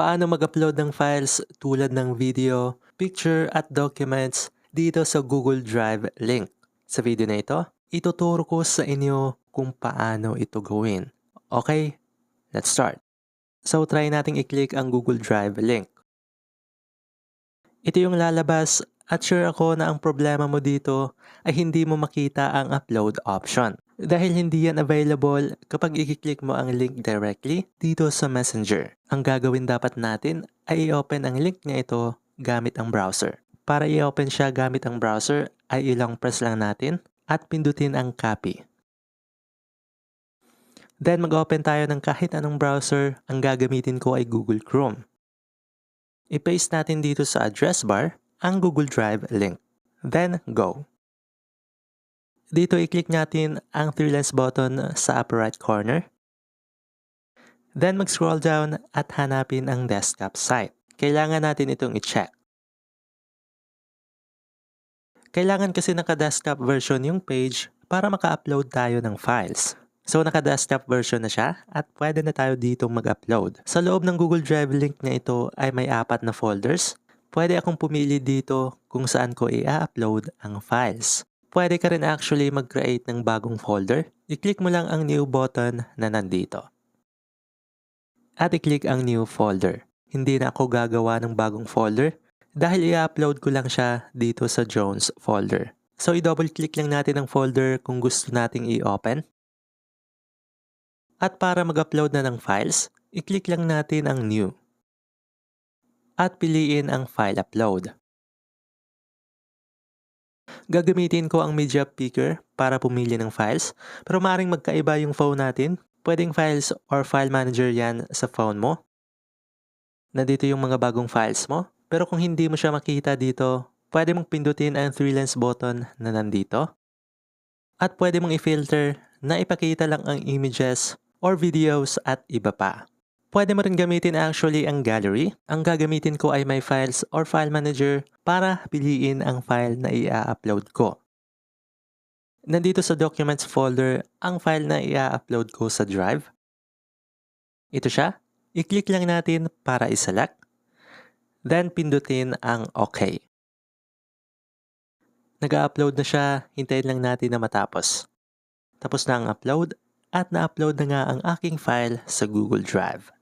paano mag-upload ng files tulad ng video, picture at documents dito sa Google Drive link. Sa video na ito, ituturo ko sa inyo kung paano ito gawin. Okay, let's start. So try nating i-click ang Google Drive link. Ito yung lalabas at sure ako na ang problema mo dito ay hindi mo makita ang upload option. Dahil hindi yan available kapag i-click mo ang link directly dito sa Messenger. Ang gagawin dapat natin ay i-open ang link na ito gamit ang browser. Para i-open siya gamit ang browser ay ilang press lang natin at pindutin ang copy. Then mag-open tayo ng kahit anong browser, ang gagamitin ko ay Google Chrome. I-paste natin dito sa address bar ang Google Drive link. Then go. Dito i-click natin ang three lines button sa upper right corner. Then mag-scroll down at hanapin ang desktop site. Kailangan natin itong i-check. Kailangan kasi naka-desktop version yung page para maka-upload tayo ng files. So naka-desktop version na siya at pwede na tayo dito mag-upload. Sa loob ng Google Drive link na ito ay may apat na folders. Pwede akong pumili dito kung saan ko i-upload ang files. Pwede ka rin actually mag-create ng bagong folder. I-click mo lang ang new button na nandito. At i-click ang new folder. Hindi na ako gagawa ng bagong folder dahil i-upload ko lang siya dito sa Jones folder. So i-double click lang natin ang folder kung gusto nating i-open. At para mag-upload na ng files, i-click lang natin ang new. At piliin ang file upload. Gagamitin ko ang media picker para pumili ng files, pero maring magkaiba yung phone natin. Pwedeng files or file manager yan sa phone mo. Nandito yung mga bagong files mo, pero kung hindi mo siya makita dito, pwede mong pindutin ang three lines button na nandito. At pwede mong i-filter na ipakita lang ang images or videos at iba pa. Pwede mo rin gamitin actually ang gallery. Ang gagamitin ko ay my files or file manager para piliin ang file na i-upload ko. Nandito sa documents folder ang file na i-upload ko sa drive. Ito siya. I-click lang natin para iselect. Then pindutin ang OK. Nag-upload na siya, hintayin lang natin na matapos. Tapos na ang upload at na-upload na nga ang aking file sa Google Drive.